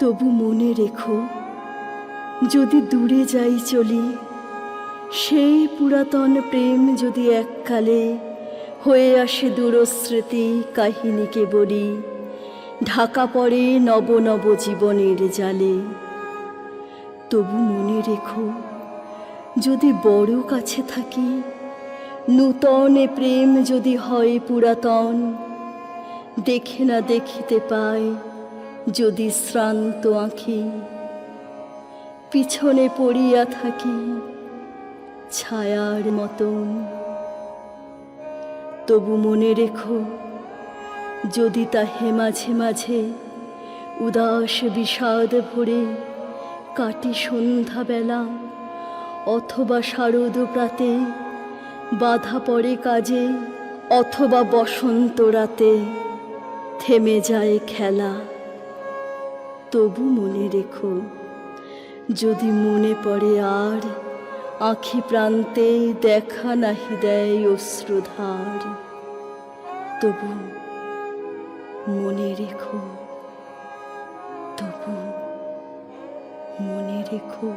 তবু মনে রেখো, যদি দূরে যাই চলি, সেই পুরাতন প্রেম যদি এককালে হয়ে আসে দূরস্মৃতি কাহিনীকে বলি, ঢাকা পড়ে নব নব জীবনের জালে। তবু মনে রেখো, যদি বড় কাছে থাকি, নূতন প্রেম যদি হয় পুরাতন, দেখে না দেখিতে পায় যদি শ্রান্ত আঁখি, পিছনে পড়িয়া থাকি ছায়ার মতন। তবু মনে রেখো, যদি তাহে মাঝে মাঝে উদাস বিষাদ ভরে কাটি সন্ধ্যাবেলা অথবা শারদ প্রাতে বাধা পড়ে কাজে অথবা বসন্ত রাতে থেমে যায় খেলা। তবু মনে রেখো, যদি মনে পড়ে আর, আখি প্রান্তে দেখা নাহি দেয় অশ্রুধার। তবু মনে রেখো, তবু মনে রেখো।